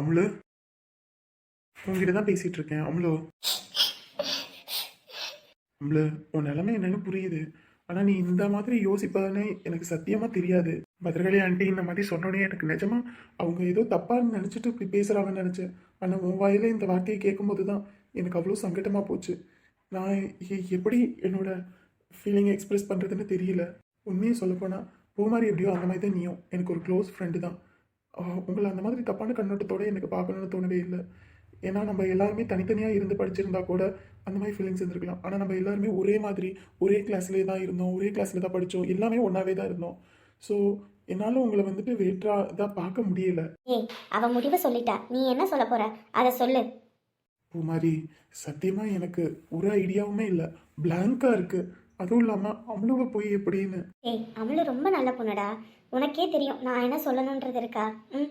அம்ளு உங்ககிட்ட தான் பேசிட்டு இருக்கேன். அம்ளு அமுலு உன் நிலைமை என்னன்னு புரியுது. ஆனா நீ இந்த மாதிரி யோசிப்பதுன்னு எனக்கு சத்தியமா தெரியாது. பத்திரகாளி ஆண்டி இந்த மாதிரி சொன்னோடனே எனக்கு நிஜமா அவங்க ஏதோ தப்பான்னு நினைச்சிட்டு இப்படி பேசுறாங்கன்னு நினைச்சேன். ஆனா உன் வாயில இந்த வார்த்தையை கேட்கும்போது தான் எனக்கு அவ்வளோ சங்கடமா போச்சு. நான் எப்படி என்னோட ஃபீலிங் எக்ஸ்பிரஸ் பண்றதுன்னு தெரியல. உண்மையை சொல்லப்போனா பூமாரி எப்படியோ அந்த மாதிரி தான் நீயும். எனக்கு ஒரு க்ளோஸ் ஃப்ரெண்டு தான். உங்களை அந்த மாதிரி தப்பான கண்ணோட்டத்தோட எனக்கு பார்க்கணும்னு தோணவே இல்லை. ஏன்னா நம்ம எல்லாருமே தனித்தனியாக இருந்து படிச்சிருந்தா கூட அந்த மாதிரி ஃபீலிங்ஸ் இருந்திருக்கலாம். ஆனால் நம்ம எல்லாருமே ஒரே மாதிரி ஒரே கிளாஸ்லேயே தான் இருந்தோம் ஒரே கிளாஸில் தான் படித்தோம் எல்லாமே ஒன்றாவே தான் இருந்தோம். ஸோ என்னால் உங்களை வந்துட்டு வேற்றா தான் பார்க்க முடியல. ஏய் அவ முடிவை சொல்லிட்டா. நீ என்ன சொல்ல போற? அதை சொல்லு. பூமாரி சத்தியமாக எனக்கு ஒரு ஐடியாவுமே இல்லை. பிளாங்காக இருக்குது அதுவும் இல்லாமல் அவ்வளவு போய் எப்படின்னு? ஏய் அவளும் ரொம்ப நல்ல பொண்ணுடா. உனக்கே தெரியும். நான் என்ன சொல்லணுன்றது இருக்கா? ம்?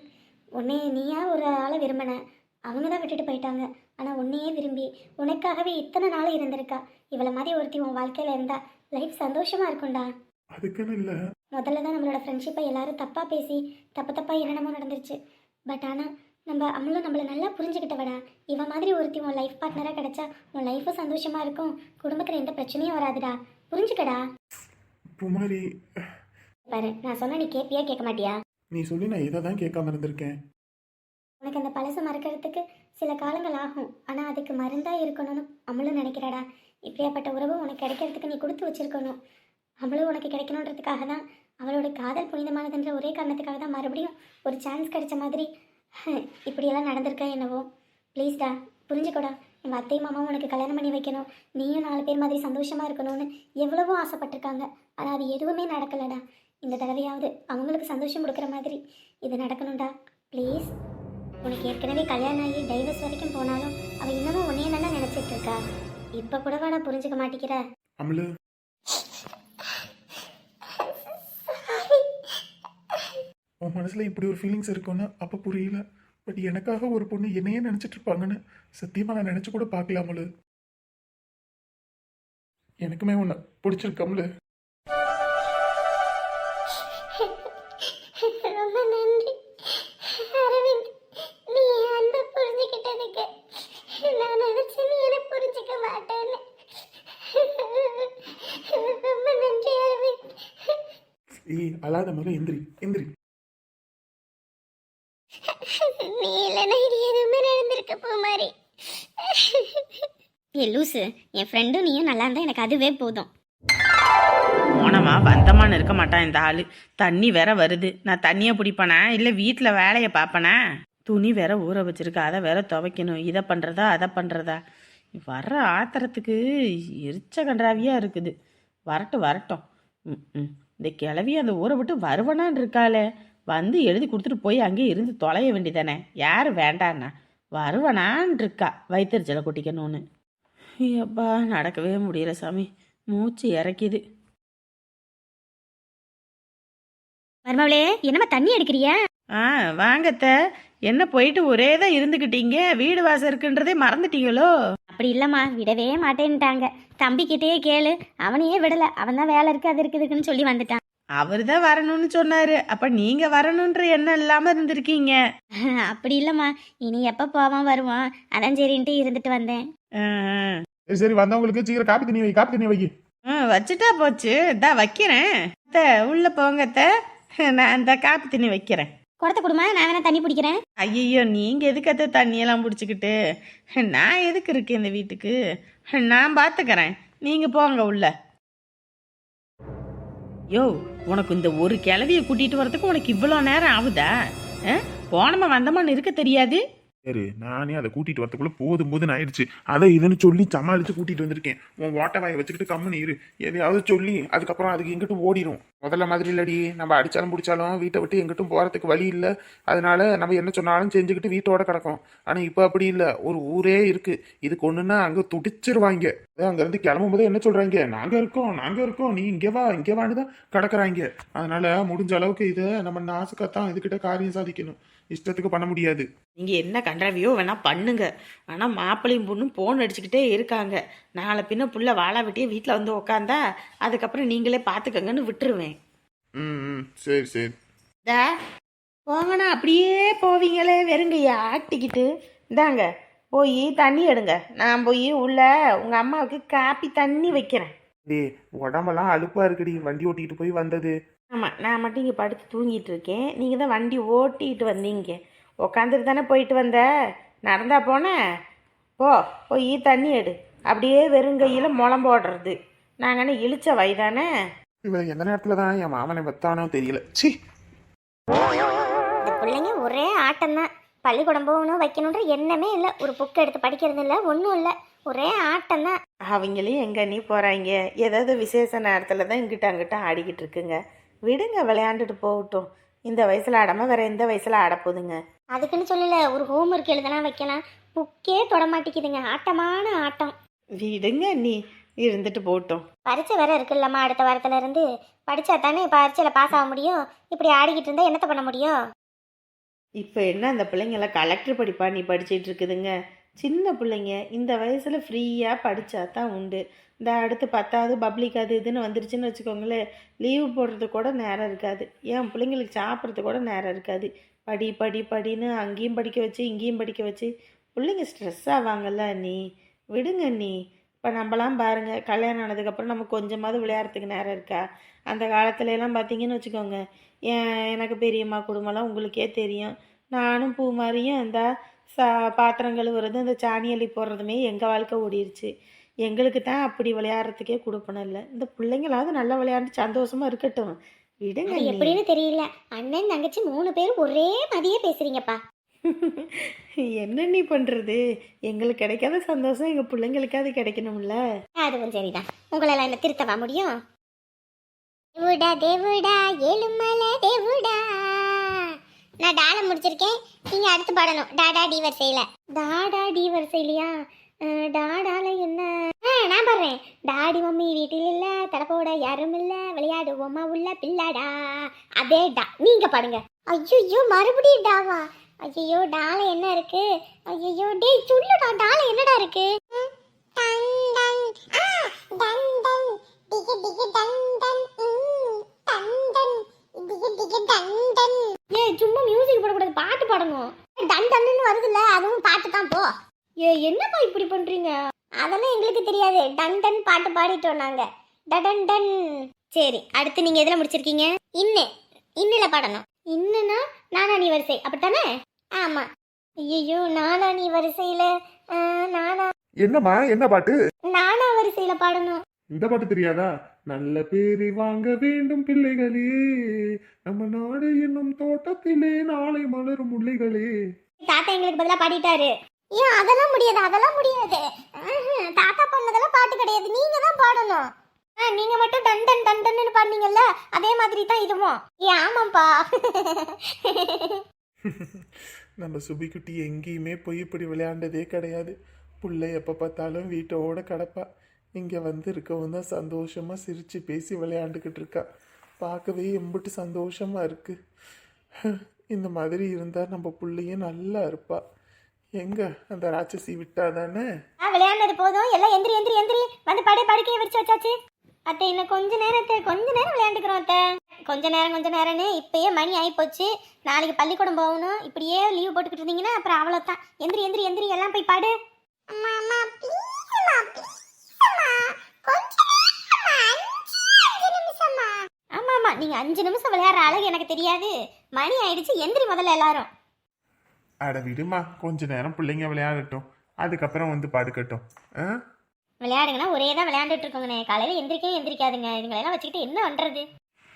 உன்னை நீயா ஒரு ஆளை விரும்பின? அவங்க தான் விட்டுட்டு போயிட்டாங்க. ஆனால் உன்னையே விரும்பி உனக்காகவே இத்தனை நாள் இருந்திருக்கா? இவளை மாதிரி ஒருத்தி உன் வாழ்க்கையில் இருந்தா லைஃப் சந்தோஷமா இருக்கும்டா. அதுக்குன்னு இல்லை. முதல்ல தான் நம்மளோட ஃப்ரெண்ட்ஷிப்பை எல்லாரும் தப்பாக பேசி தப்பு தப்பாக என்னென்னமோ நடந்துருச்சு. பட் ஆனால் நம்ம அம்மளும் நம்மளை நல்லா புரிஞ்சுக்கிட்டவடா. இவன் மாதிரி ஒருத்தி உன் லைஃப் பார்ட்னராக கிடைச்சா உன் லைஃபும் சந்தோஷமாக இருக்கும். குடும்பத்தில் எந்த பிரச்சனையும் வராதுடா. புரிஞ்சுக்கடா. பூமாரி பாரு நான் சொன்னா நீ கேட்பியா கேட்க மாட்டியா? நீ சொல்லி நான் இதை தான் கேட்காம இருந்திருக்கேன். உனக்கு அந்த பழசை மறக்கிறதுக்கு சில காலங்கள் ஆகும். ஆனால் அதுக்கு மருந்தாக இருக்கணும்னு அம்மளும் நினைக்கிறாடா. இப்படியாப்பட்ட உறவு உனக்கு கிடைக்கிறதுக்கு நீ கொடுத்து வச்சிருக்கணும். அவளும் உனக்கு கிடைக்கணுன்றதுக்காக தான் அவளோட காதல் புனிதமானதுன்ற ஒரே காரணத்துக்காக தான் மறுபடியும் ஒரு சான்ஸ் கிடைச்ச மாதிரி இப்படியெல்லாம் நடந்திருக்க என்னவோ. ப்ளீஸ்டா புரிஞ்சுக்கோடா. எங்கள் அத்தை மாமாவும் உனக்கு கல்யாணம் பண்ணி வைக்கணும். நீயும் நாலு பேர் மாதிரி சந்தோஷமாக இருக்கணும்னு எவ்வளவோ ஆசைப்பட்டிருக்காங்க. ஆனால் அது எதுவுமே நடக்கலடா. இந்த தடவையாவது அவங்களுக்கு சந்தோஷம் கொடுக்குற மாதிரி இது நடக்கணும்டா. ப்ளீஸ் உனக்கு ஏற்கனவே கல்யாணம் ஆகி டைவர்ஸ் வரைக்கும் போனாலும் அவள் இன்னமும் உன்னையே தானே நினச்சிட்டு இருக்கா. இப்போ கூட வேணா புரிஞ்சுக்க மாட்டேங்கிற. அமலு. உன் மனசில் இப்படி ஒரு ஃபீலிங்ஸ் இருக்கும்னு அப்போ புரியல. பட் எனக்காக ஒரு பொண்ணு என்னையே நினைச்சிட்டு இருப்பாங்கன்னு சத்தியமா நான் நினைச்சு கூட பார்க்கல அமலு எனக்குமே உன்னை பிடிச்சிருக்கம்ல. ரொம்ப நன்றி. அரவிந்த் நீ அன்பை புரிஞ்சுக்கிட்டதுக்கு நான் நினைச்சேன் நீ என்ன புரிஞ்சுக்க மாட்டேன்னு. ரொம்ப நன்றி அரவிந்த். ஏய் அழாத முதல்ல எந்திரி எந்திரி. நீ இல்லைன்னா இது எதுவுமே நடந்திருக்க போ மாதிரி. ஏ லூசு என் ஃப்ரெண்டும் நீயும் நல்லா இருந்தா எனக்கு அதுவே போதும். போனமா வந்தமான்னு இருக்க மாட்டான் இந்த ஆள். தண்ணி வேற வருது. நான் தண்ணியை பிடிப்பேனா? இல்லை வீட்டில் வேலையை பார்ப்பேனா? துணி வேற ஊற வச்சிருக்கு. அதை வேற துவைக்கணும். இதை பண்ணுறதா அதை பண்ணுறதா வர்ற ஆத்திரத்துக்கு எரிச்ச கன்றாவியாக இருக்குது. வரட்டும் வரட்டும். ம் ம் இந்த கிளவி அந்த ஊரை விட்டு வருவனான் இருக்காளே. வந்து எழுதி கொடுத்துட்டு போய் அங்கேயே இருந்து தொலைய வேண்டியதானே? யார் வேண்டான்னா? வருவனான் இருக்கா வயிற்றுச்சலை கொட்டிக்கணும்னு. ஐயப்பா நடக்கவே முடியல சாமி. மூச்சு இறக்கிது. மருமவளே என்னம்மா தண்ணி அடிக்கிறிய ஆ வாங்கத்த. என்ன போயிட்டு ஒரே தான் இருந்துக்கிட்டீங்க வீடு வாசல் இருக்குன்றதே மறந்துட்டீங்களோ? அப்படி இல்லைம்மா விடவே மாட்டேன்ட்டாங்க. தம்பிக்கிட்டே கேளு. அவனையே விடல. அவன் தான் வேலை இருக்கு அது இருக்குதுக்குன்னு சொல்லி வந்துட்டான். அவர் தான் வரணும்னு சொன்னாரு. அப்ப நீங்க வரணுன்ற எண்ணம் இல்லாம இருந்திருக்கீங்க. அப்படி இல்லைம்மா. இனி எப்போ போவான் வருவான்? அதான் சரின்ட்டு இருந்துட்டு வந்தேன். சரி சரி வந்தவங்களுக்கு சீக்கிரம் காப்பி தண்ணி வை காப்பி தண்ணி வை. ஆ, வச்சுட்டா போச்சு. இந்தா வைக்கிறேன். அத்தை உள்ள போங்க அத்தை. நான் இந்த காப்பி தண்ணி வைக்கிறேன். குடத்த கொடுமா? நான் வேணா தண்ணி பிடிக்கிறேன். ஐயோ நீங்க எதுக்கு அத்தை தண்ணியெல்லாம் பிடிச்சிக்கிட்டு? நான் எதுக்கு இருக்கேன் இந்த வீட்டுக்கு? நான் பார்த்துக்கிறேன் நீங்க போங்க உள்ள. யோ உனக்கு இந்த ஒரு கிளவியை கூட்டிகிட்டு வரதுக்கு உனக்கு இவ்வளோ நேரம் ஆகுதா ஆ? போனமா வந்தமான்னு இருக்க தெரியாது சரி நானே அதை கூட்டிட்டு வரதுக்குள்ள போதும் போதுன்னு ஆயிடுச்சு. அதை இதுன்னு சொல்லி சமாளிச்சு கூட்டிட்டு வந்திருக்கேன். உன் ஓட்ட வாயை வச்சுக்கிட்டு கம்முன்னு இரு எதையாவது சொல்லி அதுக்கப்புறம் அதுக்கு எங்கிட்டும் ஓடிடும் முதல்ல மாதிரி இல்லடி. நம்ம அடிச்சாலும் பிடிச்சாலும் வீட்டை விட்டு எங்கிட்டும் போறதுக்கு வழி இல்லை. அதனால நம்ம என்ன சொன்னாலும் செஞ்சுக்கிட்டு வீட்டோட கிடக்கும். ஆனா இப்போ அப்படி இல்லை. ஒரு ஊரே இருக்கு. இதுக்கு ஒண்ணுன்னா அங்க துடிச்சிருவாங்க. அதான் கிளம்பும் போதே என்ன சொல்றாங்க? நாங்க இருக்கோம் நாங்க இருக்கோம். நீ இங்கே வா இங்கே வான்னு தான் கிடக்குறாங்க. அதனால முடிஞ்ச அளவுக்கு இதை நம்ம நாசுக்கத்தான் இதுகிட்ட காரியம் சாதிக்கணும். இஷ்டத்துக்கு பண்ண முடியாது. நீங்க என்ன கண்டாவியோ வேணா பண்ணுங்க. ஆனா மாப்பிள்ளையும் பொண்ணும் போன் அடிச்சுக்கிட்டே இருக்காங்க. நாளை பின்ன புள்ள வாழா வெட்டியே வீட்டில் வந்து உக்காந்தா அதுக்கப்புறம் நீங்களே பார்த்துக்கங்கன்னு விட்டுருவேன். ம் ம். சரி சரி. தா போங்கண்ணா அப்படியே போவீங்களே வெறுங்கையா ஆட்டிக்கிட்டு. இந்தாங்க போய் தண்ணி எடுங்க. நான் போய் உள்ள உங்கள் அம்மாவுக்கு காப்பி தண்ணி வைக்கிறேன். டேய் உடம்பெல்லாம் அலுப்பா இருக்குடி. வண்டி ஓட்டிட்டு போய் வந்தது. ஆமாம் நான் மட்டும் இங்கே படுத்து தூங்கிட்டு இருக்கேன் நீங்கள் தான் வண்டி ஓட்டிட்டு வந்தீங்க. உக்காந்துட்டு தானே போயிட்டு வந்த? நடந்தா போனேன் போ போய் தண்ணி எடு. அப்படியே வெறுங்கையில் முளம் போடுறது. நாங்கள் இழிச்ச வயதானே இவன் எந்த நேரத்துல தான் என் மாமனை வெத்தானோ தெரியல. சி இந்த பிள்ளைங்க ஒரே ஆட்டம் தான் பள்ளிக்கூடம் போகணும் வைக்கணுன்ற எண்ணமே இல்லை. ஒரு புக் எடுத்து படிக்கிறது இல்லை ஒன்றும் இல்லை. ஒரே ஆட்டம் தான் அவங்களையும் எங்கே நீ போகிறாங்க ஏதாவது விசேஷ நேரத்தில் தான் இங்கிட்ட அங்கிட்ட ஆடிக்கிட்டு இருக்குங்க. விடுங்க விளையாண்டுட்டு போகட்டும். இந்த வயசில் ஆடாமல் வேற எந்த வயசில் ஆட போகுதுங்க அதுக்குன்னு சொல்லல ஒரு ஹோம் ஒர்க் எழுதனா வைக்கலாம். புக்கே தொட மாட்டேங்குதுங்க. ஆட்டமான ஆட்டம். விடுங்க நீ இருந்துட்டு போகட்டும். பரீட்சை வேற இருக்குல்லம்மா அடுத்த வாரத்துல இருந்து படிச்சா தானே பரீட்சையில் பாஸ் ஆக முடியும்? இப்படி ஆடிக்கிட்டு இருந்தா என்னத்த பண்ண முடியும்? இப்போ என்ன அந்த பிள்ளைங்கெல்லாம் கலெக்டர் படிப்பா நீ படிச்சிட்டு இருக்குதுங்க? சின்ன பிள்ளைங்க இந்த வயசில் ஃப்ரீயாக படித்தா தான் உண்டு. இந்த அடுத்து பத்தாவது பப்ளிக் அது இதுன்னு வந்துருச்சுன்னு வச்சுக்கோங்களேன் லீவு போடுறதுக்கு கூட நேரம் இருக்காது. ஏன் பிள்ளைங்களுக்கு சாப்பிட்றது கூட நேரம் இருக்காது. படி படி படின்னு அங்கேயும் படிக்க வச்சு இங்கேயும் படிக்க வச்சு பிள்ளைங்க ஸ்ட்ரெஸ் ஆவாங்கல்ல நீ விடுங்க நீ இப்போ நம்மலாம் பாருங்கள் கல்யாணம் ஆனதுக்கப்புறம் நம்ம கொஞ்சமாவது விளையாடுறதுக்கு நேரம் இருக்கா? அந்த காலத்துலலாம் பார்த்தீங்கன்னு வச்சுக்கோங்க ஏன் எனக்கு பெரியம்மா குடும்பம்லாம் உங்களுக்கே தெரியும். நானும் பூ மாதிரியும் இந்த சா பாத்திரம் கழுவுறது இந்த சாணி அள்ளி போடுறதுமே எங்கள் வாழ்க்கை ஓடிடுச்சு எங்களுக்கு தான் அப்படி விளையாடுறதுக்கே கொடுப்பணும் இல்லை. இந்த பிள்ளைங்களாவது நல்லா விளையாண்டு சந்தோஷமா இருக்கட்டும். விடுங்க அது நீ. எப்படின்னு தெரியல. அண்ணன் தங்கச்சி மூணு பேரும் ஒரே மாதிரியே பேசுறீங்கப்பா. என்ன நீ பண்ணுறது எங்களுக்கு கிடைக்காத சந்தோஷம் எங்கள் பிள்ளைங்களுக்காவது கிடைக்கணும்ல. அதுவும் சரிதான். உங்களெல்லாம் என்ன திருத்தவா முடியும்? தேவுடா தேவுடா ஏழுமலை தேவுடா நான் டால முடிச்சிருக்கேன். நீங்க அடுத்து பாடணும். டாடா டி வரிசையில. டாடா டி வரிசையிலையா? டாடால என்ன? நான் பாடுறேன். டாடி மம்மி வீட்டில் இல்ல தடப்போட யாரும் இல்ல விளையாடுவோமா உள்ள பிள்ளாடா. அதே டா நீங்க பாடுங்க. ஐயோ மறுபடியும் டாவா. ஐயோ டால என்ன இருக்கு? ஐயோ டேய் சொல்லுடா டால என்னடா இருக்கு? ஏ சும்மா மியூசிக் போடக்கூடாது பாட்டு பாடணும். டன் டன்னு வருதுல்ல அதுவும் பாட்டு தான் போ. ஏ என்னப்பா இப்படி பண்றீங்க? அதெல்லாம் எங்களுக்கு தெரியாது. டன் டன் பாட்டு பாடிட்டோம் நாங்க. டடன் டன் சரி அடுத்து நீங்க எதுல முடிச்சிருக்கீங்க? இன்னு. இன்னில பாடணும். இன்னுனா நானானி வரிசை. அப்படித்தானே? ஆமா. ஐயோ நானானி வரிசையில ஆ, நானா என்னம்மா? என்ன பாட்டு? நானா வரிசையில பாடணும். இந்த பாட்டு தெரியாதா? நல்ல பேரை வாங்க வேண்டும் பிள்ளைகளே. நம்ம நாடு என்னும் தோட்டத்திலே நாளை மலரும் முல்லைகளே. தாத்தா எங்களுக்கு பதிலா பாடிட்டாரு. ஏன் அதெல்லாம் முடியாது அதெல்லாம் முடியாது. ஆஹ், தாத்தா பண்ணதெல்லாம் பாட்டு கிடையாது. நீங்க தான் பாடணும். ஆ, நீங்க மட்டும் டன் டன் டன் டன்னு பாடுனீங்கல்ல அதே மாதிரி தான் இதுவும். ஏ ஆமாப்பா நம்ம சுபிக்குட்டி எங்கேயுமே போய் இப்படி விளையாண்டதே கிடையாது. புள்ள எப்போ பார்த்தாலும் வீட்டோட கிடப்பா. இங்கே வந்து இருக்கவும் தான் சந்தோஷமாக சிரித்து பேசி விளையாண்டுக்கிட்டு இருக்கா. பார்க்கவே எம்பிட்டு சந்தோஷமாக இருக்குது இந்த மாதிரி இருந்தால் நம்ம பிள்ளையும் நல்லா இருப்பாள் எங்க? அந்த ராட்சசி விட்டாதானே? ஆ, விளையாண்டது போதும். எல்லாம் எந்திரி எந்திரி எந்திரி. வந்து படை படுக்கையை விரிச்சு வச்சாச்சு. அத்தை இன்னும் கொஞ்ச நேரத்தை கொஞ்ச நேரம் விளையாண்டுக்கிறோம் அத்தை. கொஞ்ச நேரம் கொஞ்ச நேரம்னு இப்பயே மணி ஆகி போச்சு. நாளைக்கு பள்ளிக்கூடம் போகணும். இப்படியே லீவ் போட்டுக்கிட்டு இருந்தீங்கன்னா அப்புறம் அவ்வளோதான் எந்திரி எந்திரி எந்திரி. எல்லாம் போய் பாடு. ஆமா ஆமா நீங்க அஞ்சு நிமிஷம் விளையாடுற அழகு எனக்கு தெரியாது. மணி ஆயிடுச்சு. எந்திரி முதல்ல எல்லாரும். அட விடுமா கொஞ்ச நேரம் பிள்ளைங்க விளையாடட்டும். அதுக்கப்புறம் வந்து படுக்கட்டும். ஆ? விளையாடுங்கன்னா ஒரே தான் விளையாண்டுட்டு இருக்கோங்கண்ணே. காலையில எந்திரிக்கவே எந்திரிக்காதுங்க. இதுங்களெல்லாம் வச்சுக்கிட்டு என்ன பண்றது?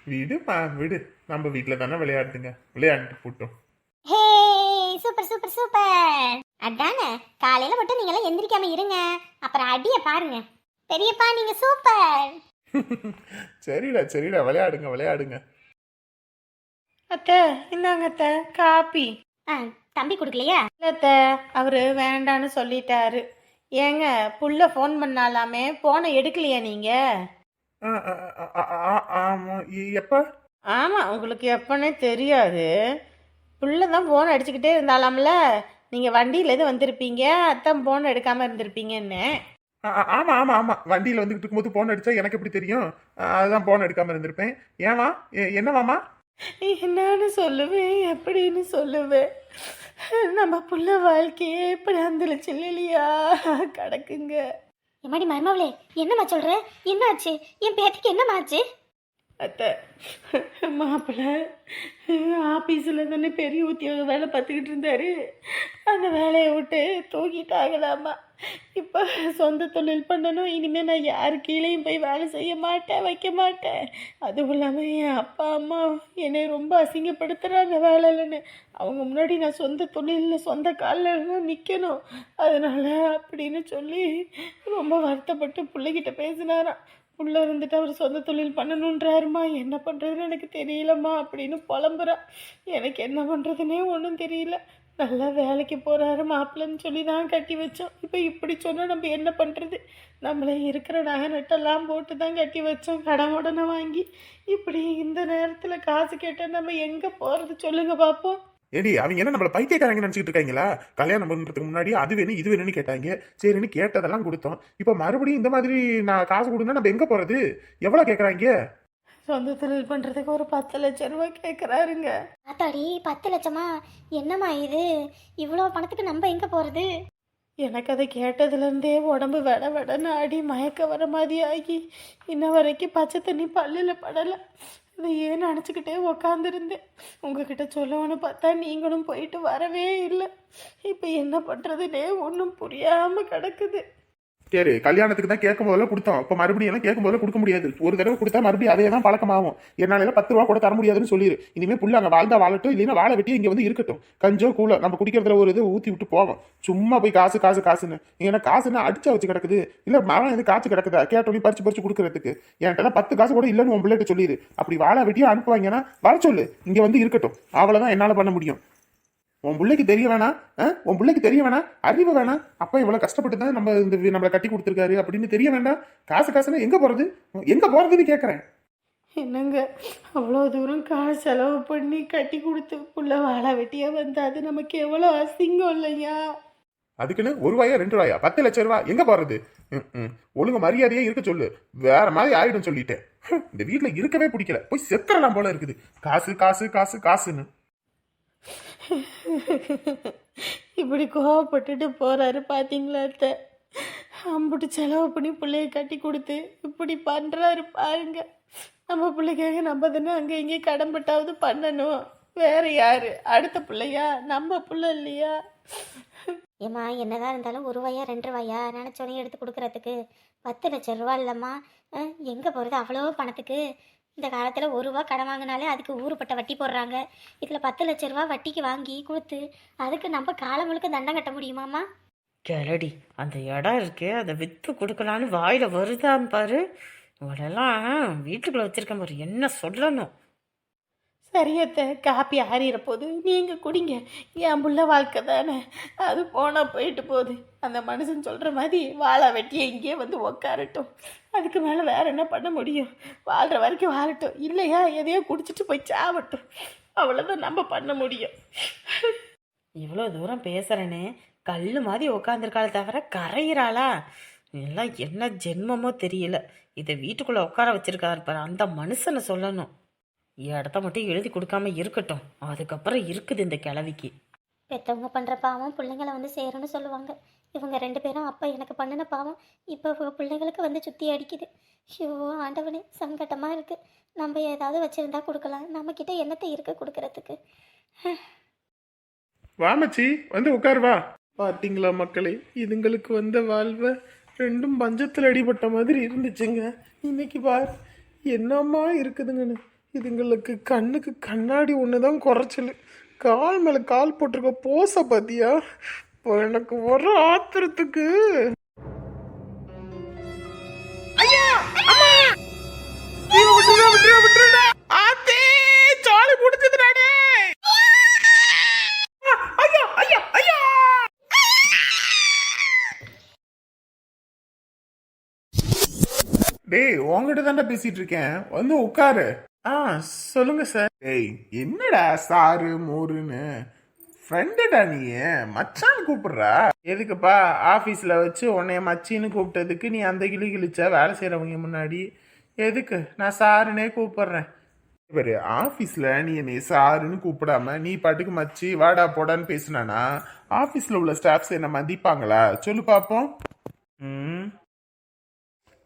விடுமா விடு. நம்ம வீட்டில் தானே விளையாடுதுங்க. விளையாண்டுட்டு போட்டோம். Hey super super super. அதானே காலையில மட்டும் நீங்க எல்லாம் எந்திரிக்காம இருங்க. அப்புறம் அடிய பாருங்க. பெரியப்பா நீங்க சூப்பர். சரிடா சரிடா. விளையாடுங்க விளையாடுங்க. அத்தை இந்தாங்க அத்தை காப்பி ஆ. தம்பி கொடுக்கலையா? இல்லத்த அவரு வேண்டான்னு சொல்லிட்டாரு. ஏங்க புள்ள ஃபோன் பண்ணாலாமே? போனை எடுக்கலையா நீங்க? ஆ, ஆ, ஆ, ஆ, ஆ, ஆமா எ- எப்ப? ஆமா உங்களுக்கு எப்பனே தெரியாது. புள்ள தான் ஃபோன் அடிச்சுக்கிட்டே இருந்தாலாம்ல? நீங்க வண்டியில எது வந்திருப்பீங்க? அத்தான் ஃபோன் எடுக்காம இருந்திருப்பீங்கன்னு. ஆ, ஆ, ஆமா ஆமா ஆமா. வண்டியில வந்துகிட்டு இருக்கும்போது போன் அடிச்சா எனக்கு எப்படி தெரியும்? ஆ, அதான் போன் எடுக்காம இருந்திருப்பேன். ஏமா என்னவாமா என்னன்னு சொல்லுவேன் எப்படின்னு சொல்லுவேன். நம்ம புள்ள வாழ்க்கையே இப்படி அந்த இல்லையா கிடக்குங்க. எம்மாடி மருமவளே என்னம்மா சொல்ற? என்னாச்சு? என் பேத்திக்கு என்னம்மாச்சு? அத்தை மாப்பிள்ளை ஆஃபீஸில் தானே பெரிய உத்தியோக வேலை பார்த்துக்கிட்டு இருந்தாரு. அந்த வேலையை விட்டு தூக்கிட்டாங்களாமா இப்போ சொந்த தொழில் பண்ணணும் இனிமேல் நான் யார் கீழேயும் போய் வேலை செய்ய மாட்டேன் வைக்க மாட்டேன். அதுவும் இல்லாமல் என் அப்பா அம்மா என்னை ரொம்ப அசிங்கப்படுத்துகிறாங்க வேலையிலன்னு. அவங்க முன்னாடி நான் சொந்த தொழிலில் சொந்த காலில் நிற்கணும் அதனால் அப்படின்னு சொல்லி ரொம்ப வருத்தப்பட்டு பிள்ளைகிட்ட பேசினாராம். புள்ள இருந்துட்டு அவர் சொந்த தொழில் பண்ணணுன்றாருமா என்ன பண்ணுறதுன்னு எனக்கு தெரியலம்மா அப்படின்னு புலம்புறா எனக்கு என்ன பண்ணுறதுனே ஒன்றும் தெரியல. நல்லா வேலைக்கு போகிறாரு மாப்பிள்ளன்னு சொல்லி தான் கட்டி வச்சோம். இப்போ இப்படி சொன்னால் நம்ம என்ன பண்ணுறது நம்மளே இருக்கிற நகை நட்டெல்லாம் போட்டு தான் கட்டி வச்சோம் கடன் உடனே வாங்கி. இப்படி இந்த நேரத்தில் காசு கேட்டால் நம்ம எங்கே போகிறது சொல்லுங்கள் பார்ப்போம் ஏடி அவங்க என்ன நம்மள பைத்தியக்காரங்க நினச்சிக்கிட்டு இருக்காங்களா? கல்யாணம் பண்ணுறதுக்கு முன்னாடி அது வேணும் இது வேணும்னு கேட்டாங்க. சரின்னு கேட்டதெல்லாம் கொடுத்தோம். இப்போ மறுபடியும் இந்த மாதிரி நான் காசு கொடுங்கன்னா நம்ம எங்கே போகிறது எவ்வளோ கேட்குறாங்க சொந்த தொழில் பண்ணுறதுக்கு ஒரு பத்து லட்ச ரூபா கேட்குறாருங்க ஆத்தாடி பத்து லட்சமா? என்னம்மா இது? இவ்வளோ பணத்துக்கு நம்ம எங்கே போகிறது எனக்கு அதை கேட்டதுலேருந்தே உடம்பு வெட வெடன்னு ஆடி மயக்க வர மாதிரி ஆகி இன்ன வரைக்கும் பச்சை தண்ணி பல்லில் படலை. இதை ஏன் நினச்சிக்கிட்டே உக்காந்துருந்தேன். உங்ககிட்ட சொல்லணும்னு பார்த்தா நீங்களும் போயிட்டு வரவே இல்லை. இப்போ என்ன பண்ணுறதுனே ஒன்றும் புரியாமல் கிடக்குது. சரி கல்யாணத்துக்கு தான் கேட்கும் போதெல்லாம் கொடுத்தோம். இப்போ மறுபடியும் எல்லாம் கேட்கும் போதெல்லாம் கொடுக்க முடியாது. ஒரு தடவை கொடுத்தா மறுபடியும் அதே தான் பழக்கமாகும். என்னால எல்லாம் பத்து ரூபா கூட தர முடியாதுன்னு சொல்லிடு இனிமே புள்ள அங்கே வாழ்ந்தா வாழட்டும் இல்லைன்னா வாழை வெட்டி இங்கே வந்து இருக்கட்டும். கஞ்சோ கூலோ நம்ம குடிக்கிறதுல ஒரு இது ஊற்றி விட்டு போவோம். சும்மா போய் காசு காசு காசுன்னு. ஏன்னா காசுன்னா அடிச்சா வச்சு கிடக்குது. இல்லை மரம் எது காய்ச்சி கிடக்குதா? கேட்டோன்னே பறிச்சு பறிச்சு கொடுக்கறதுக்கு. என்கிட்ட பத்து காசு கூட இல்லைன்னு உன் பிள்ளைகிட்ட சொல்லிடு அப்படி வாழை வெட்டியா அனுப்புவாங்கன்னா வர சொல்லு. இங்கே வந்து இருக்கட்டும். அவ்வளோதான் என்னால் பண்ண முடியும். உன் பிள்ளைக்கு தெரிய வேணாம் ஆ? உன் பிள்ளைக்கு தெரிய வேணாம் அறிவு வேணாம். அப்பா இவ்வளவு கஷ்டப்பட்டு தான் நம்ம இந்த நம்மளை கட்டி கொடுத்துருக்காரு அப்படின்னு தெரிய வேண்டாம். காசு காசுன்னா எங்க போறது? எங்க போறதுன்னு கேக்குறேன். என்னங்க அவ்வளோ தூரம் காசு செலவு பண்ணி கட்டி கொடுத்து புள்ள வாழை வெட்டியாக வந்து அது நமக்கு எவ்வளோ அசிங்கம் இல்லையா? அதுக்குன்னு ஒரு ரூபாயா ரெண்டு ரூபாயா பத்து லட்சம் ரூபாய் எங்க போறது. ஒழுங்கு மரியாதையே இருக்க சொல்லு. வேற மாதிரி ஆயிடும் சொல்லிட்டேன். இந்த வீட்ல இருக்கவே பிடிக்கல. போய் செத்துறலாம் போல இருக்குது. காசு காசு காசு காசுன்னு. இப்படி கோவப்பட்டுட்டு போகிறாரு பார்த்தீங்களா அத்தை? அம்புட்டு செலவு பண்ணி பிள்ளைய கட்டி கொடுத்து இப்படி பண்ணுறாரு பாருங்க. நம்ம பிள்ளைக்காக நம்ம தானே அங்கே இங்கே கடன்பட்டாவது பண்ணணும். வேற யாரு? அடுத்த பிள்ளையா? நம்ம பிள்ளை இல்லையா? ஏம்மா என்னதான் இருந்தாலும் ஒரு ரூபாயா ரெண்டு ரூபாயா நினச்சோன்னே எடுத்து கொடுக்குறதுக்கு பத்து லட்சம் ரூபா இல்லைம்மா. எங்கே போகிறது அவ்வளோ பணத்துக்கு? இந்த காலத்தில் ஒரு ரூபா கடன் வாங்கினாலே அதுக்கு ஊறுப்பட்ட வட்டி போடுறாங்க. இதில் பத்து லட்ச ரூபா வட்டிக்கு வாங்கி கொடுத்து அதுக்கு நம்ம காலம் முழுக்க தண்டம் கட்ட முடியுமாம்மா? கிளடி அந்த இடம் இருக்கே அதை விற்று கொடுக்கலான்னு வாயில் வருதான் பாரு. இவளெல்லாம் வீட்டுக்குள்ளே வச்சிருக்கேன் பாரு. என்ன சொல்லணும்? சரியத்த காப்பி ஆறிற போது நீங்கள் குடிங்க. என் புள்ள வாழ்க்கை தானே. அது போனால் போயிட்டு போகுது. அந்த மனுஷன் சொல்கிற மாதிரி வாழை வெட்டி இங்கேயே வந்து உக்காரட்டும். அதுக்கு மேலே வேறு என்ன பண்ண முடியும்? வாழ்கிற வரைக்கும் வாழட்டும். இல்லையா? எதையோ குடிச்சிட்டு போய் சாவட்டும். அவ்வளோதான் நம்ம பண்ண முடியும். இவ்வளோ தூரம் பேசுகிறேனே கல் மாதிரி உட்காந்துருக்காளே தவிர கரையிறாளா? எல்லாம் என்ன ஜென்மமோ தெரியல. இதை வீட்டுக்குள்ளே உட்கார வச்சிருக்காரு பாரு. அந்த மனுஷனை சொல்லணும். இடத்த மட்டும் எழுதி கொடுக்காம இருக்கட்டும். அதுக்கப்புறம் இருக்குது இந்த கிழவிக்கு. பெற்றவங்க பண்ணுற பாவம் பிள்ளைங்கள வந்து சேரும்னு சொல்லுவாங்க. இவங்க ரெண்டு பேரும் அப்பா எனக்கு பண்ணின பாவம் இப்போ இவங்க பிள்ளைங்களுக்கு வந்து சுற்றி அடிக்குது. ஐயோ ஆண்டவனே சங்கட்டமாக இருக்குது நம்ம ஏதாவது வச்சுருந்தா கொடுக்கலாம். நம்மக்கிட்ட என்னத்தை இருக்கு கொடுக்கறதுக்கு? வா மச்சி. வந்து உட்காரு வா. பாத்தீங்களா மக்களே? இதுங்களுக்கு வந்த வாழ்வை ரெண்டும் பஞ்சத்தில் அடிபட்ட மாதிரி இருந்துச்சுங்க. இன்னைக்கு பார் என்னம்மா இருக்குதுங்கன்னு. இதுங்களுக்கு கண்ணுக்கு கண்ணாடி ஒன்று தான் குறைச்சல். கால் மேலே கால் போட்டிருக்க போச பாத்தியா? இப்போ எனக்கு வர ஆத்திரத்துக்கு. ஐயா ஐயா டேய் உங்ககிட்ட தாண்டா பேசிட்டு இருக்கேன். வந்து உட்காரு. ஆ சொல்லுங்க சார். டேய் என்னடா சாரு மோருன்னு? ஃப்ரெண்டுடா நீ மச்சான் கூப்பிடுறா? எதுக்குப்பா ஆஃபீஸில் வச்சு உன்னைய மச்சின்னு கூப்பிட்டதுக்கு நீ அந்த கிளி கிழிச்சா வேலை செய்கிறவங்க முன்னாடி? எதுக்கு? நான் சாருனே கூப்பிடுறேன். இவரு ஆபீஸ்ல நீ என்னை சாருன்னு கூப்பிடாம நீ பாட்டுக்கு மச்சி வாடா போடான்னு பேசுனானா? ஆபீஸ்ல உள்ள ஸ்டாஃப்ஸ் என்ன மதிப்பாங்களா? சொல்லு பாப்போம். ம்.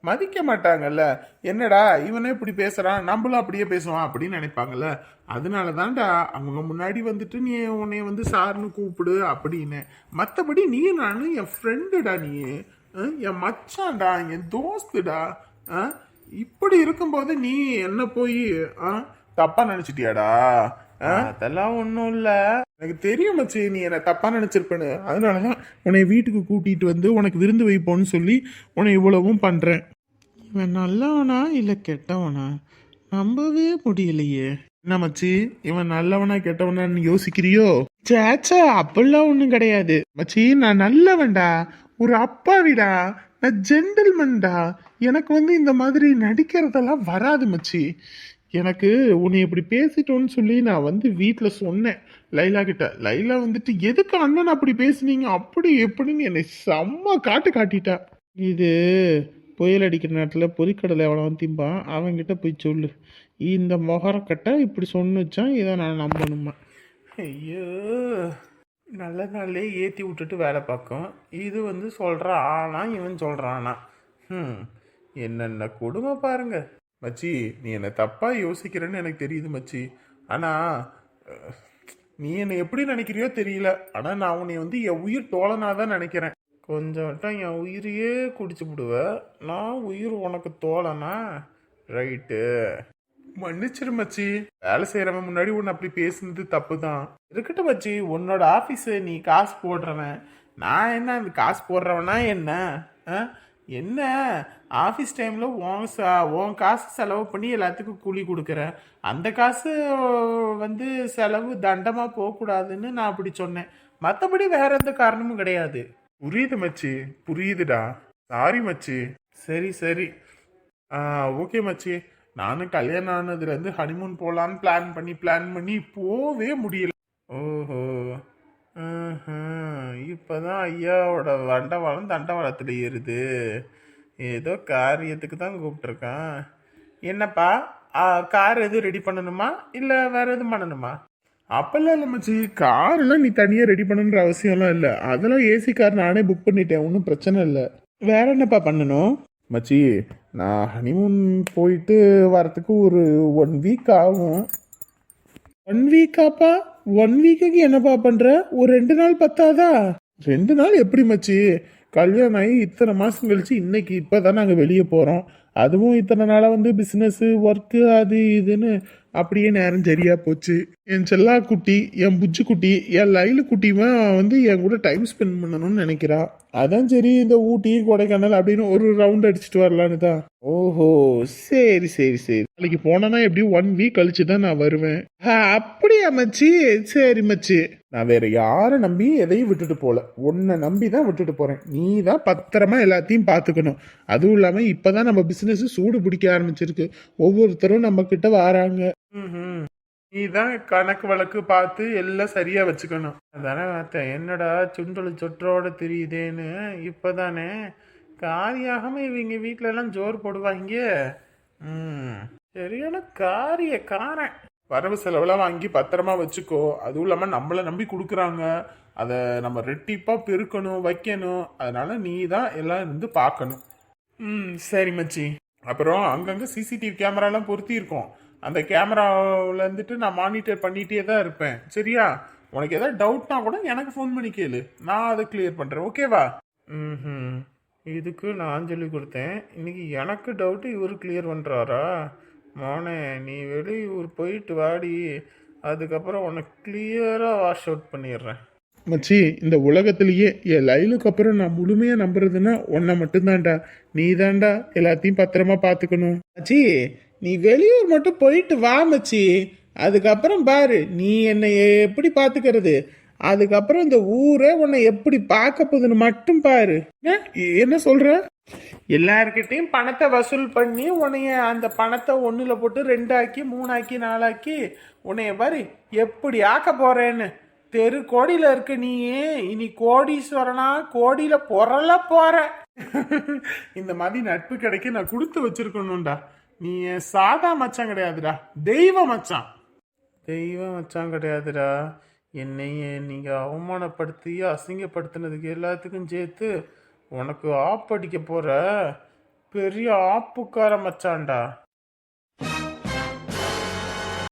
மதிக்க மாட்டாங்கல்ல என்னடா இவனே இப்படி பேசுறான் நம்மளும் அப்படியே பேசுவான் அப்படின்னு நினைப்பாங்கல்ல. அதனால தான்டா அவங்க முன்னாடி வந்துட்டு நீ உன்னை வந்து சார்னு கூப்பிடு அப்படின்னு. மற்றபடி நீ நானும் என் ஃப்ரெண்டுடா நீ. என் மச்சான்டா என் தோஸ்துடா. இப்படி இருக்கும்போது நீ என்ன போய் அஹ், தப்பா நினைச்சிட்டியாடா? அதெல்லாம் ஒன்றும் இல்லை. எனக்கு தெரியும் மச்சி நீ என்னை தப்பாக நினச்சிருப்பேன்னு. அதனால தான் உன்னை வீட்டுக்கு கூட்டிட்டு வந்து உனக்கு விருந்து வைப்போன்னு சொல்லி உன்னை இவ்வளவும் பண்ணுறேன் இவன் நல்லவனா இல்லை கெட்டவனா? நம்பவே முடியலையே. என்ன மச்சி இவன் நல்லவனா கெட்டவனான்னு யோசிக்கிறியோ? சேச்சா அப்படிலாம் ஒன்றும் கிடையாது. மச்சி நான் நல்லவன்டா. ஒரு அப்பாவிடா. நான் ஜென்டில்மன்டா எனக்கு வந்து இந்த மாதிரி நடிக்கிறதெல்லாம் வராது மச்சி. எனக்கு உன்னை இப்படி பேசிட்டோன்னு சொல்லி நான் வந்து வீட்டில் சொன்னேன். லைலா கிட்ட லைலா வந்துட்டு எதுக்கு அண்ணன் அப்படி பேசுனீங்க? அப்படி எப்படின்னு என்னை செம்ம காட்டு காட்டிட்டா. இது புயல் அடிக்கிற நேரத்தில் பொறிக்கடலை எவ்வளோ திம்பான் அவன்கிட்ட போய் சொல்லு. இந்த மொகரக்கட்டை இப்படி சொன்னுச்சான் இதை நான் நம்பணுமா? ஐயோ நல்ல நாளே ஏற்றி விட்டுட்டு வேலை பார்க்கும். இது வந்து சொல்கிற ஆனா இவன் சொல்கிறானா ம் என்னென்ன கொடுமை பாருங்க. மச்சி நீ என்னை தப்பாக யோசிக்கிறேன்னு எனக்கு தெரியுது மச்சி. ஆனால் நீ என்னை எப்படி நினைக்கிறியோ தெரியல. ஆனால் நான் உன்னை வந்து என் உயிர் தோழனாக தான் நினைக்கிறேன். கொஞ்சம் என் உயிரையே குடிச்சு விடுவ. நான் உயிர் உனக்கு தோழனா? ரைட்டு மன்னிச்சிரு மச்சி. வேலை செய்கிறவன் முன்னாடி உன்னை அப்படி பேசுனது தப்பு தான் இருக்கட்டும் மச்சி உன்னோட ஆஃபீஸு நீ காசு போடுறவன். நான் என்ன அந்த காசு போடுறவனா என்ன? ஆ? என்ன? ஆஃபீஸ் டைமில் உன் ச உன் காசு செலவு பண்ணி எல்லாத்துக்கும் கூலி கொடுக்குறேன் அந்த காசு வந்து செலவு தண்டமாக போகக்கூடாதுன்னு நான் அப்படி சொன்னேன். மற்றபடி வேற எந்த காரணமும் கிடையாது. புரியுது மச்சி. புரியுதுடா. சாரி மச்சி. சரி சரி. ஓகே மச்சி. நானும் கல்யாணம் ஆனதுலேருந்து ஹனிமூன் போகலான்னு பிளான் பண்ணி பிளான் பண்ணி போவே முடியல. ஓஹோ. இப்பதான் ஐயாவோட வண்டவாளம் தண்டவாளத்தில் ஏறுது. ஏதோ காரியத்துக்கு தான் கூப்பிட்டுருக்கான். என்னப்பா கார் எதுவும் ரெடி பண்ணணுமா? இல்லை வேற எதுவும் பண்ணணுமா? அப்பெல்லாம் இல்லை மச்சி கார்லாம் நீ தனியாக ரெடி பண்ணுன்ற அவசியம்லாம் இல்லை. அதெல்லாம் ஏசி கார் நானே புக் பண்ணிட்டேன் ஒன்றும் பிரச்சனை இல்லை. வேற என்னப்பா பண்ணணும்? மச்சி நான் ஹனிமூன் போயிட்டு வரத்துக்கு ஒரு ஒன் வீக் ஆகும். ஒன் வீக்காப்பா ஒன் வீக்குக்கு என்னப்பா பண்ற? ஒரு ரெண்டு நாள் பத்தாதா? ரெண்டு நாள் எப்படி மச்சி? கல்யாணம் ஆகி இத்தனை மாசம் கழிச்சு இன்னைக்கு இப்பதான் நாங்க வெளியே போறோம். அதுவும் இத்தனை நாளாக வந்து பிஸ்னஸ்ஸு ஒர்க்கு அது இதுன்னு அப்படியே நேரம் சரியாக போச்சு. என் செல்லா குட்டி என் புஜ்ஜு குட்டி என் லைலு குட்டியுமே வந்து என் கூட டைம் ஸ்பெண்ட் பண்ணணும்னு நினைக்கிறா. அதான் சரி இந்த ஊட்டி கொடைக்கானல் அப்படின்னு ஒரு ரவுண்ட் அடிச்சுட்டு வரலான்னு தான். ஓஹோ சரி சரி சரி. நாளைக்கு போனேன்னா எப்படியும் ஒன் வீக் கழிச்சு தான் நான் வருவேன். அப்படியா மச்சி? சரி மச்சி. நான் வேற யாரை நம்பி எதையும் விட்டுட்டு போல. உன்னை நம்பி தான் விட்டுட்டு போறேன். நீ தான் பத்திரமா எல்லாத்தையும் பார்த்துக்கணும். அதுவும் இல்லாமல் இப்போ தான் நம்ம பிசினஸ் சூடு பிடிக்க ஆரம்பிச்சிருக்கு. ஒவ்வொருத்தரும் நம்ம கிட்ட வராங்க. நீ தான் கணக்கு வழக்கு பார்த்து எல்லாம் சரியா வச்சுக்கணும். அதானே பார்த்தேன் என்னடா சுண்டல் சொற்றோட தெரியுதேன்னு இப்பதானே? காரியாகாம இவங்க வீட்ல எல்லாம் ஜோர் போடுவாங்க சரியான காரிய காரன். வரவு செலவெல்லாம் வாங்கி பத்திரமா வச்சுக்கோ. அதுவும் இல்லாம நம்மளை நம்பி கொடுக்குறாங்க. அதை நம்ம ரெட்டிப்பா பெருக்கணும் வைக்கணும். அதனால நீ தான் எல்லாம் இருந்து பார்க்கணும். ம் சரி மச்சி. அப்புறம் அங்கங்க சிசிடிவி கேமராலாம் பொருத்தி இருக்கோம் அந்த கேமராவில் இருந்துட்டு நான் மானிட்டர் பண்ணிட்டே தான் இருப்பேன். சரியா? உனக்கு ஏதாவது டவுட்னா கூட எனக்கு ஃபோன் பண்ணி கேளு. நான் அதை கிளியர் பண்ணுறேன் ஓகேவா ம் இதுக்கு நான் சொல்லி கொடுத்தேன். இன்னைக்கு எனக்கு டவுட்டு இவர் கிளியர் பண்ணுறாரா மோனே நீ வெளியூர் போயிட்டு வாடி. அதுக்கப்புறம் உனக்கு கிளியராக வாஷ் அவுட் பண்ணிடுறேன். மச்சி இந்த உலகத்திலேயே என் லைலுக்கு அப்புறம் நான் முழுமையாக நம்புறதுன்னா உன்னை மட்டும்தான்டா. நீ தான்டா எல்லாத்தையும் பத்திரமா பார்த்துக்கணும் மச்சி நீ வெளியூர் மட்டும் போயிட்டு வா மச்சி. அதுக்கப்புறம் பாரு நீ என்னை எப்படி பார்த்துக்கிறது அதுக்கப்புறம் இந்த ஊரை உன்னை எப்படி பார்க்க போகுதுன்னு மட்டும் பாரு. என்ன? சொல்ற? எல்லார்கிட்டையும் பணத்தை வசூல் பண்ணி உன்னைய அந்த பணத்தை ஒன்றில் போட்டு ரெண்டாக்கி மூணாக்கி நாலாக்கி உன்னைய பாரு எப்படி ஆக்க போறேன்னு. தெரு கோடியில இருக்க நீ இனி கோடீஸ்வரனா கோடியில பொறல போற. இந்த மாதிரி நட்பு கிடைக்க நான் கொடுத்து வச்சிருக்கணும்டா. நீ சாதா மச்சான் கிடையாதுடா. தெய்வ மச்சான். தெய்வ மச்சான் கிடையாதுடா. என்னைய நீங்க அவமானப்படுத்தி அசிங்கப்படுத்தினதுக்கு எல்லாத்துக்கும் சேர்த்து உனக்கு ஆப்படிக்க போற பெரிய ஆப்புக்கார மச்சான்டா.